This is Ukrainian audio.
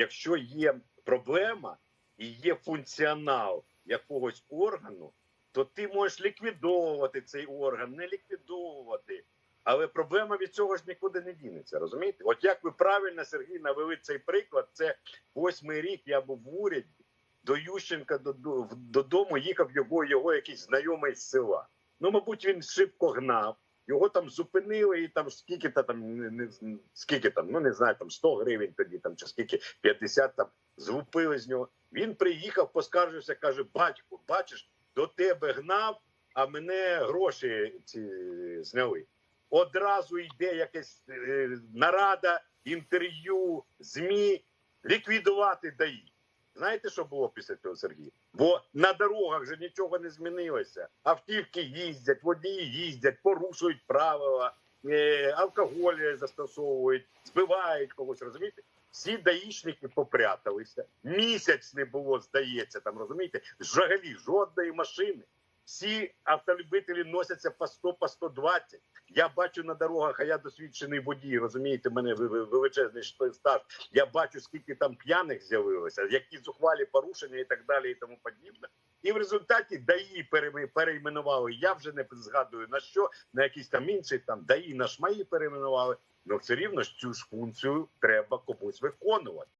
якщо є проблема і є функціонал якогось органу, то ти можеш ліквідовувати цей орган, не ліквідовувати. Але проблема від цього ж нікуди не дінеться. Розумієте? От як ви правильно, Сергій, навели цей приклад, це восьмий рік я був в уряді. До Ющенка додому їхав його, його якийсь знайомий з села. Ну, мабуть, він шибко гнав. Його там зупинили, і там скільки то там не, скільки там, ну не знаю, там 100 гривень тоді, там чи скільки 50 там злупили з нього. Він приїхав, поскаржився, каже: батько, бачиш, до тебе гнав, а мене гроші ці зняли. Одразу йде якась е, нарада, інтерв'ю, змі ліквідувати ДАІ. Знаєте, що було після цього, Сергій? Бо на дорогах же нічого не змінилося. Автівки їздять, водії їздять, порушують правила, е, алкоголь застосовують, збивають когось. Розумієте? Всі даїшники попряталися. Місяць не було, здається, там розумієте, взагалі жодної машини. Всі автолюбителі носяться по 100, по 120. Я бачу на дорогах, а я досвідчений водій, розумієте, мене величезний стаж. Я бачу, скільки там п'яних з'явилося, які зухвалі порушення і так далі, і тому подібне. І в результаті ДАІ пере- перейменували. Я вже не згадую на що, на якийсь там інший там ДАІ на шмаї перейменували. Ну все рівно ж цю ж функцію треба комусь виконувати.